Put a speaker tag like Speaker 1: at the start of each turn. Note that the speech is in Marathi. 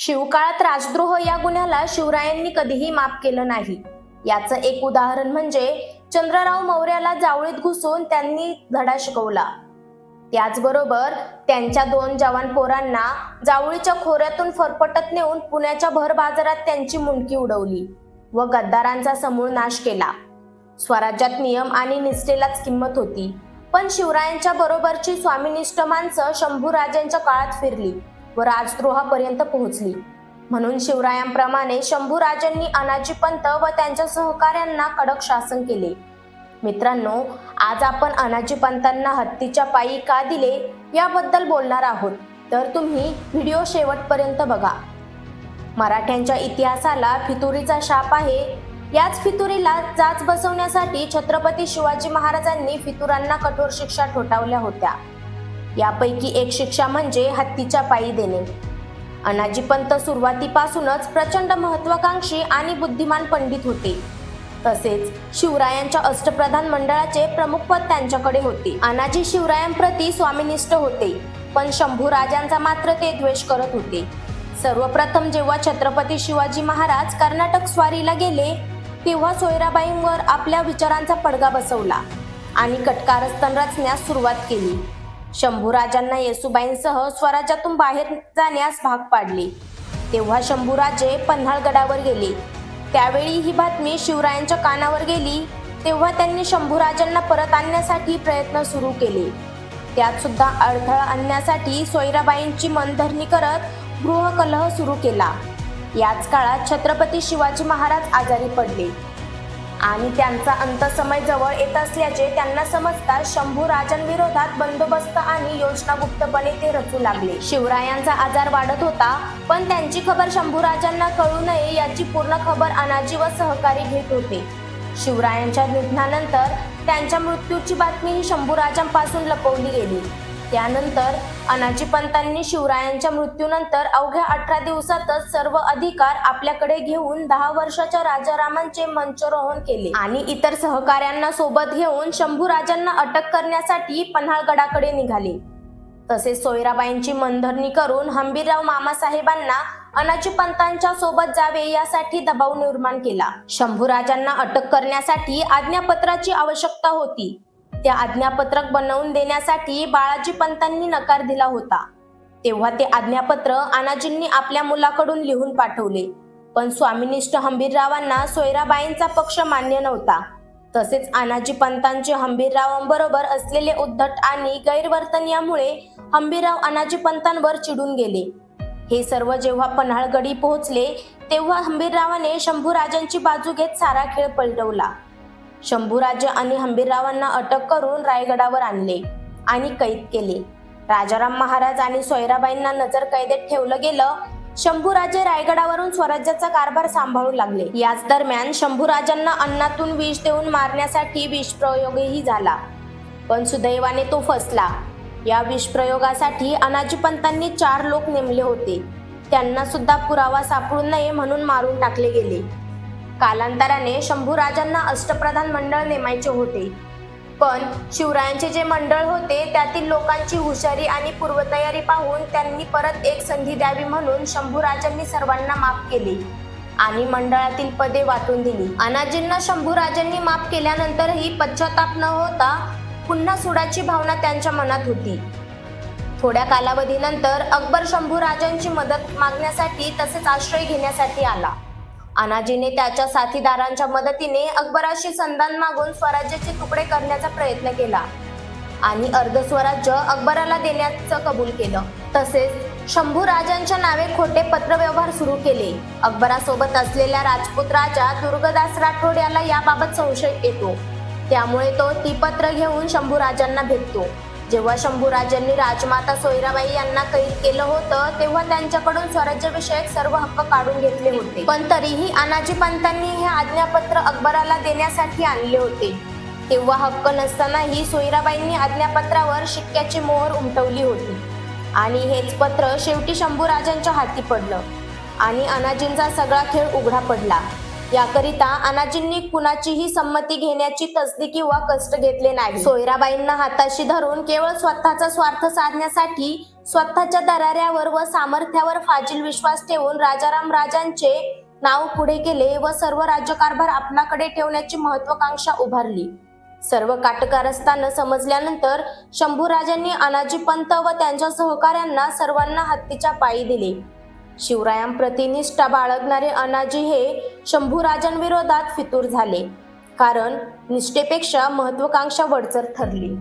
Speaker 1: शिवकाळात राजद्रोह या गुन्ह्याला शिवरायांनी कधीही माफ केलं नाही. याचं एक उदाहरण म्हणजे चंद्रराव मौर्याला जावळीत घुसून त्यांनी धडा शिकवला. त्याचबरोबर त्यांच्या दोन जवान पोरांना जावळीच्या खोऱ्यातून फरफटत नेऊन पुण्याच्या भर बाजारात त्यांची मुंडकी उडवली व गद्दारांचा समूळ नाश केला. स्वराज्यात नियम आणि निष्ठेलाच किंमत होती. पण शिवरायांच्या बरोबरची स्वामीनिष्ठ माणसं शंभूराजांच्या काळात फिरली. व राजद्रोहापर्यंत पोहोचली. म्हणून शिवरायांप्रमाणे शंभूराजांनी अनाजी पंत व त्यांच्या सहकाऱ्यांना कडक शासन केले. मित्रांनो आज आपण अनाजी पंतांना हत्तीच्या पायी का दिले याबद्दल बोलणार आहोत. तर तुम्ही व्हिडिओ शेवटपर्यंत बघा. मराठ्यांच्या इतिहासाला फितुरीचा शाप आहे. याच फितुरीला जाच बसवण्यासाठी छत्रपती शिवाजी महाराजांनी फितुरांना कठोर शिक्षा ठोठावल्या होत्या. यापैकी एक शिक्षा म्हणजे हत्तीच्या पायी देणे. अनाजी पंत सुरुवातीपासूनच प्रचंड महत्वाकांक्षी आणि बुद्धिमान पंडित होते. तसेच शिवरायांच्या अष्टप्रधान मंडळाचे प्रमुखपद त्यांच्याकडे होते. अनाजी शिवरायांप्रती स्वामीनिष्ठ होते पण शंभू राजांचा मात्र ते द्वेष करत होते. सर्वप्रथम जेव्हा छत्रपती शिवाजी महाराज कर्नाटक स्वारीला गेले तेव्हा सोयराबाईंवर आपल्या विचारांचा पडगा बसवला आणि कटकारस्थान रचण्यास सुरुवात केली. शंभूराजांना येसुबाईंसह स्वराज्यातून बाहेर जाण्यास भाग पाडले. तेव्हा शंभूराजे पन्हाळगडावर गेले. त्यावेळी ही बातमी शिवरायांच्या कानावर गेली तेव्हा त्यांनी शंभूराजांना परत आणण्यासाठी प्रयत्न सुरू केले. त्यात सुद्धा अडथळा आणण्यासाठी सोयराबाईंची मनधरणी करत गृहकलह सुरू केला. याच काळात छत्रपती शिवाजी महाराज आजारी पडले. आणि त्यांचा अंतसमय जवळ येत असल्याचे त्यांना समजता शंभू राजांविरोधात बंदोबस्त आणि योजना गुप्तपणे ते रचू लागले. शिवरायांचा आजार वाढत होता पण त्यांची खबर शंभू राजांना कळू नये याची पूर्ण खबर अनाजी व सहकारी घेत होते. शिवरायांच्या निधनानंतर त्यांच्या मृत्यूची बातमी ही शंभूराजांपासून लपवली गेली. त्यानंतर अनाजी पंतांनी शिवरायांच्या मृत्यूनंतर अवघ्या अठरा दिवसातच सर्व अधिकार आपल्याकडे घेऊन दहा वर्षाच्या राजारामांचे मंचरोहण केले. आणि इतर सहकाऱ्यांना सोबत घेऊन शंभूराजांना अटक करण्यासाठी पन्हाळगडाकडे निघाले. तसेच सोयराबाईंची मनधरणी करून हंबीरराव मामासाहेबांना अनाजी पंतांच्या सोबत जावे यासाठी दबाव निर्माण केला. शंभूराजांना अटक करण्यासाठी आज्ञापत्राची आवश्यकता होती. ते आज्ञापत्रक बनवून देण्यासाठी बाळाजी पंतांनी नकार दिला होता. तेव्हा ते आज्ञापत्र अनाजींनी आपल्या मुलाकडून लिहून पाठवले. पण स्वामीनिष्ठ हंबीररावांना सोयराबाईंचा पक्ष मान्य नव्हता. तसेच आनाजी पंतांचे हंबीररावांबरोबर असलेले उद्धट आणि गैरवर्तन यामुळे हंबीरराव अनाजी पंतांवर चिडून गेले. हे सर्व जेव्हा पन्हाळगडी पोहोचले तेव्हा हंबीररावाने शंभूराजांची बाजू घेत सारा खेळ पलटवला. शंभूराजे आणि हंबीररावांना अटक करून रायगडावर आणले आणि कैद केले. राजाराम महाराज आणि सोयराबाईंना नजर कैदेत ठेवलं गेलं शंभूराजे रायगडावरून स्वराज्याचा कारभार सांभाळू लागले. याच दरम्यान शंभूराजांना अन्नातून विष देऊन मारण्यासाठी विषप्रयोगही झाला. पण सुदैवाने तो फसला. या विषप्रयोगासाठी अनाजी पंतांनी चार लोक नेमले होते. त्यांना सुद्धा पुरावा सापडू नये म्हणून मारून टाकले गेले. कालांतराने शंभूराजांना अष्टप्रधान मंडळ नेमायचे होते. पण शिवरायांचे जे मंडळ होते त्यातील लोकांची हुशारी आणि पूर्वतयारी पाहून त्यांनी परत एक संधी द्यावी म्हणून शंभूराजांनी सर्वांना माफ केले आणि मंडळातील पदे वाटून दिली. अनाजींना शंभूराजांनी माफ केल्यानंतरही पश्चाताप न होता पुन्हा सुडाची भावना त्यांच्या मनात होती. थोड्या कालावधीनंतर अकबर शंभूराजांची मदत मागण्यासाठी तसेच आश्रय घेण्यासाठी आला. अनाजीने त्याच्या साथीदारांच्या मदतीने अकबराशी संधान मागून स्वराज्याचे तुकडे करण्याचा प्रयत्न केला. आणि अर्धस्वराज्य अकबराला देण्याचं कबूल केलं. तसेच शंभू राजांच्या नावे खोटे पत्रव्यवहार सुरू केले. अकबरासोबत असलेल्या राजपूत राजा दुर्गदास राठोड याला याबाबत संशय येतो. त्यामुळे तो ती पत्र घेऊन शंभू राजांना भेटतो. जेव्हा शंभूराजांनी राजमाता सोयराबाई यांना कैद केलं होतं तेव्हा त्यांच्याकडून स्वराज्यविषयक सर्व हक्क काढून घेतले होते. पण तरीही अनाजी पंतांनी हे आज्ञापत्र अकबराला देण्यासाठी आणले होते. तेव्हा हक्क नसतानाही सोयराबाईंनी आज्ञापत्रावर शिक्क्याची मोहर उमटवली होती. आणि हेच पत्र शेवटी शंभूराजांच्या हाती पडलं. आणि अनाजींचा सगळा खेळ उघडा पडला. याकरिता अनाजींनी कुणाचीही संमती घेण्याची तसदी किंवा कष्ट घेतले नाही. सोयराबाईंना हाताशी धरून केवळ स्वतःचा स्वार्थ साधण्यासाठी स्वतःच्या दराऱ्यावर व सामर्थ्यावर फाजील विश्वास ठेवून राजाराम राजांचे नाव पुढे केले व सर्व राज्यकारभार आपणाकडे ठेवण्याची महत्वाकांक्षा उभारली. सर्व काटकारस्थानं समजल्यानंतर शंभूराजांनी अनाजीपंत व त्यांच्या सहकाऱ्यांना सर्वांना हत्तीच्या पायी दिले. शिवरायांप्रती निष्ठा बाळगणारे अनाजी हे शंभूराजांविरोधात फितूर झाले. कारण निष्ठेपेक्षा महत्वाकांक्षा वडचर ठरली.